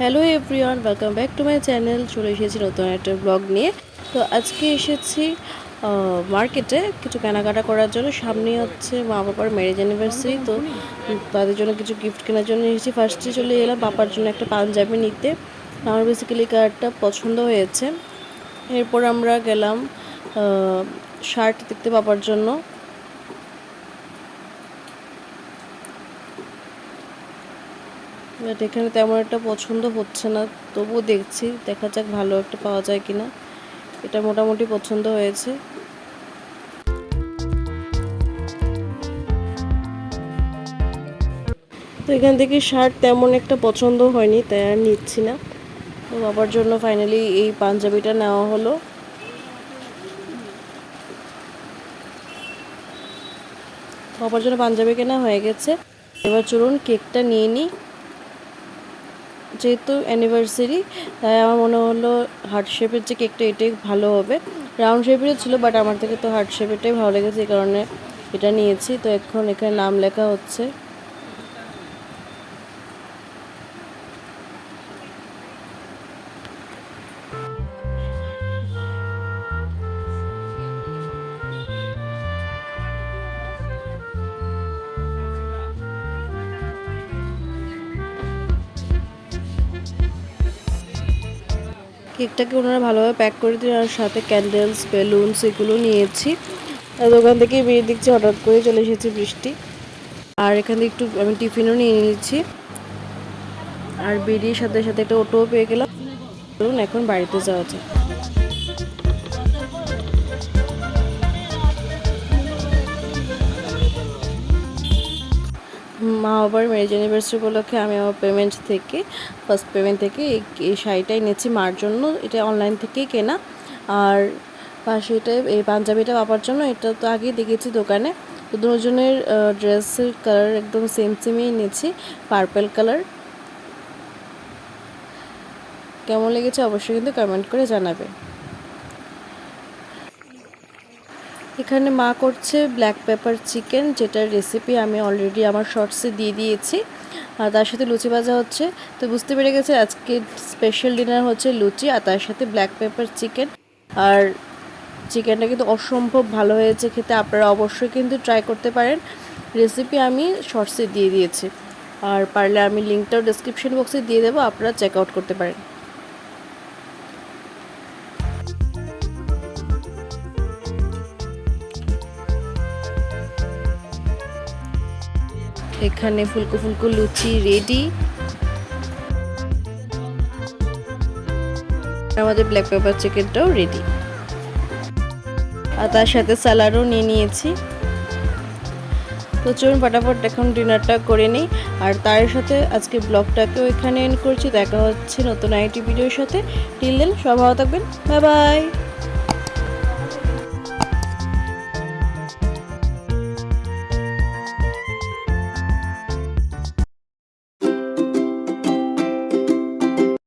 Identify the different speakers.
Speaker 1: Hello everyone welcome back to my channel চলে এসেছি নতুন একটা ব্লগ নিয়ে। তো আজকে এসেছি মার্কেটে কিছু কেনাকাটা করার জন্য। সামনে হচ্ছে মা বাবার ম্যারেজ অ্যানিভার্সারি তো তাদের জন্য কিছু গিফট কেনার জন্য এসেছি। ফার্স্টে চলে এলাম পাপার জন্য একটা পাঞ্জাবি নিতে। আমার বেসিক্যালি কালারটা পছন্দ হয়েছে। এরপর আমরা গেলাম শার্ট দেখতে পাপার জন্য। বাট এখানে তেমন একটা পছন্দ হচ্ছে না। তবুও দেখছি, দেখা যাক ভালো একটা পাওয়া যায় কিনা। এটা মোটামুটি পছন্দ হয়েছে। তো এখান থেকে শার্ট তেমন একটা পছন্দ হয়নি, তাই আর নিচ্ছি না। তো বাবার জন্য ফাইনালি এই পাঞ্জাবিটা নেওয়া হলো। বাবার জন্য পাঞ্জাবি কেনা হয়ে গেছে। এবার চলুন কেকটা নিয়ে নিই। যেহেতু অ্যানিভার্সারি তাই আমার মনে হলো হার্ট শেপের যে কেকটা এটাই ভালো হবে। রাউন্ড শেপেরও ছিল বাট আমার থেকে তো হার্ট শেপেরটাই ভালো লেগেছে, এই কারণে এটা নিয়েছি। তো এখন এখানে নাম লেখা হচ্ছে কেকটাকে ওনারা ভালোভাবে প্যাক করে দিন আর সাথে ক্যান্ডেলস, বেলুনস এগুলো নিয়েছি। আর দোকান থেকে বেরিয়ে দেখছি, হঠাৎ করে চলে এসেছি বৃষ্টি। আর এখান থেকে একটু আমি টিফিনও নিয়ে নিয়েছি। আর বেরিয়ে সাথে সাথে একটা অটোও পেয়ে গেলাম। এখন বাড়িতে যাওয়া যায় মা বাবার ম্যারেজ অ্যানিভার্সারি উপলক্ষে আমি আমার পেমেন্ট থেকে ফার্স্ট পেমেন্ট থেকে এই শাড়িটাই শাড়িটা এনেছি মার জন্য। এটা অনলাইন থেকেই কেনা। আর পাশে এটা, এই পাঞ্জাবিটা পাপার জন্য এটা তো আগেই দেখেছি দোকানে। তো দুজনের ড্রেসের কালার একদম সেম সেমই এনেছি পার্পেল কালার কেমন লেগেছে অবশ্যই কিন্তু কমেন্ট করে জানাবে। এখানে মা করছে ব্ল্যাক পেপার চিকেন যেটার রেসিপি আমি অলরেডি আমার শর্টসে দিয়ে দিয়েছি। আর তার সাথে লুচি ভাজা হচ্ছে। তো বুঝতে পেরে গেছে আজকে স্পেশাল ডিনার হচ্ছে লুচি, আর তার সাথে ব্ল্যাক পেপার চিকেন আর চিকেনটা কিন্তু অসম্ভব ভালো হয়েছে খেতে, আপনারা অবশ্যই কিন্তু ট্রাই করতে পারেন। রেসিপি আমি শর্টসে দিয়ে দিয়েছি। আর পারলে আমি লিঙ্কটাও ডিসক্রিপশন বক্সে দিয়ে দেবো, আপনারা চেক আউট করতে পারেন। এখানে ফুলকো ফুলকো লুচি রেডি আমাদের ব্ল্যাক পেপার চিকেনটাও রেডি আর তার সাথে স্যালাডও নিয়ে নিয়েছি। তো চলুন ফটাফট এখন ডিনারটা করে নিই। আর তার সাথে আজকে ব্লগটাকেও এখানে এন্ড করছি। দেখা হচ্ছে নতুন আইটি ভিডিওর সাথে। টিল দেন সব ভালো থাকবেন। Bye bye